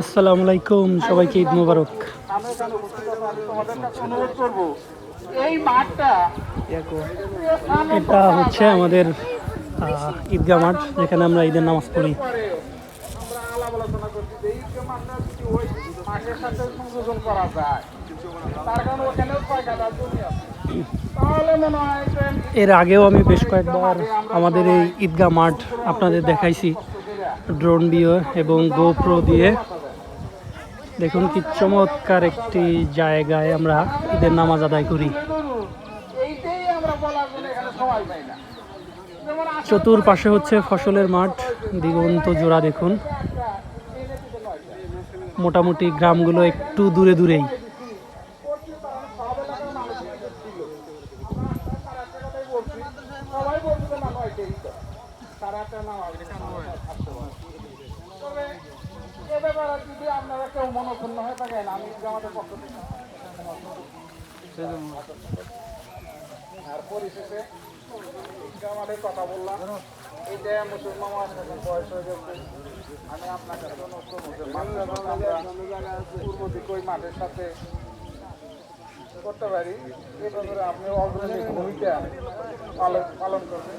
আসসালামু আলাইকুম সবাইকে ঈদ মোবারক। এটা হচ্ছে আমাদের আহ, ঈদগাহ মাঠ যেখানে আমরা ঈদের নামাজ পড়ি। এর আগেও আমি বেশ কয়েকবার আমাদের এই ঈদগাহ মাঠ আপনাদের দেখাইছি। ড্রোন দিয়ে এবং গোপ্রো দিয়ে। দেখুন কি চমৎকার একটি জায়গায় আমরা ঈদের নামাজ আদায় করি। চতুর্পাশে হচ্ছে ফসলের মাঠ, দিগন্ত জোড়া দেখুন। মোটামুটি গ্রামগুলো একটু দূরে দূরেই। সবাই বলছে যে না নয়টাই তো। সাড়ে আটটা নামাজ তবে এ ব্যাপারে যদি আপনারা মনক্ষুণ্ণ হয়ে থাকেন আমি আমাদের পক্ষ থেকে আর পরিশেষে আমাদের কথা বললাম। এইটা মুসলমান আমার বয়স হয়ে গেছে। আমি আপনার কাছে পূর্ব। দিকে মাঠের সাথে করতে পারি। এ ব্যাপারে আপনি অগ্রণী ভূমিকা পালন পালন করবেন।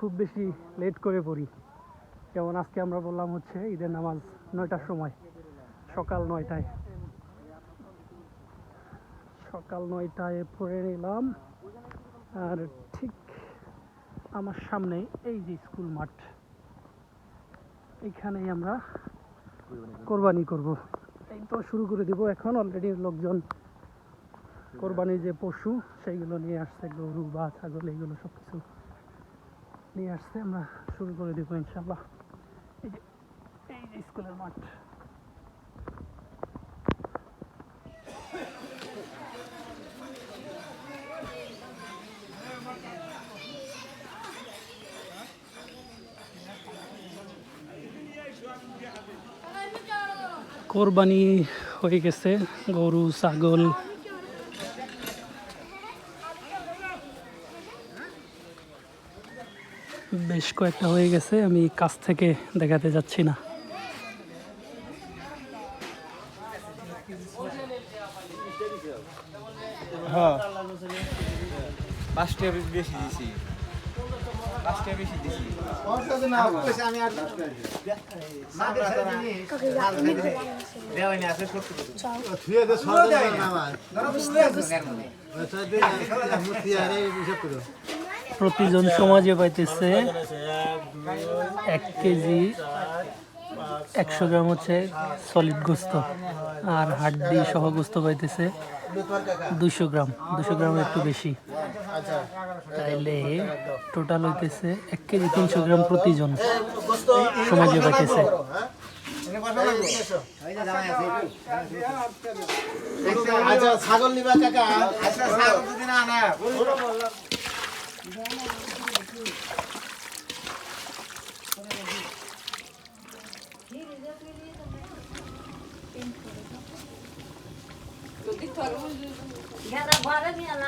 খুব বেশি লেট করে পড়ি। যেমন আজকে আমরা বললাম হচ্ছে ঈদের নামাজ নয়টার সময়, সকাল নয়টায়। সকাল নয়টায় পড়ে নিলাম। আর ঠিক আমার সামনে এই যে স্কুল মাঠ, এখানেই আমরা কোরবানি করব। এই তো শুরু করে দিব এখন অলরেডি লোকজন কোরবানির যে পশু, সেইগুলো নিয়ে আসছে, গরু বা ছাগল, এইগুলো সব কিছু নিয়ে আসছে আমরা শুরু করে দিব ইনশাল্লাহ এই যে এই যে স্কুলের মাঠ। কোরবানি হয়ে গেছে, গরু, ছাগল বেশ কয়েকটা হয়ে গেছে আমি কাছ থেকে দেখাতে যাচ্ছি না। হ্যাঁ। প্রতিজন সমাজে পাইতেছে এক কেজি একশো গ্রাম হচ্ছে সলিড গোস্ত আর হাড্ডি সহ গোস্ত পাইতেছে দুশো গ্রাম দুশো গ্রাম একটু বেশি। তাইলে টোটাল হইতেছে এক কেজি তিনশো গ্রাম প্রতিজন সমাজে পাইতেছে। আচ্ছা ছাগল নিবা কাকা। ঘরে নিয়ে না 现在呢，就是，我来给你，你给这水里怎么样？给你倒了，现在我倒了，我倒了，现在我倒了，我倒了。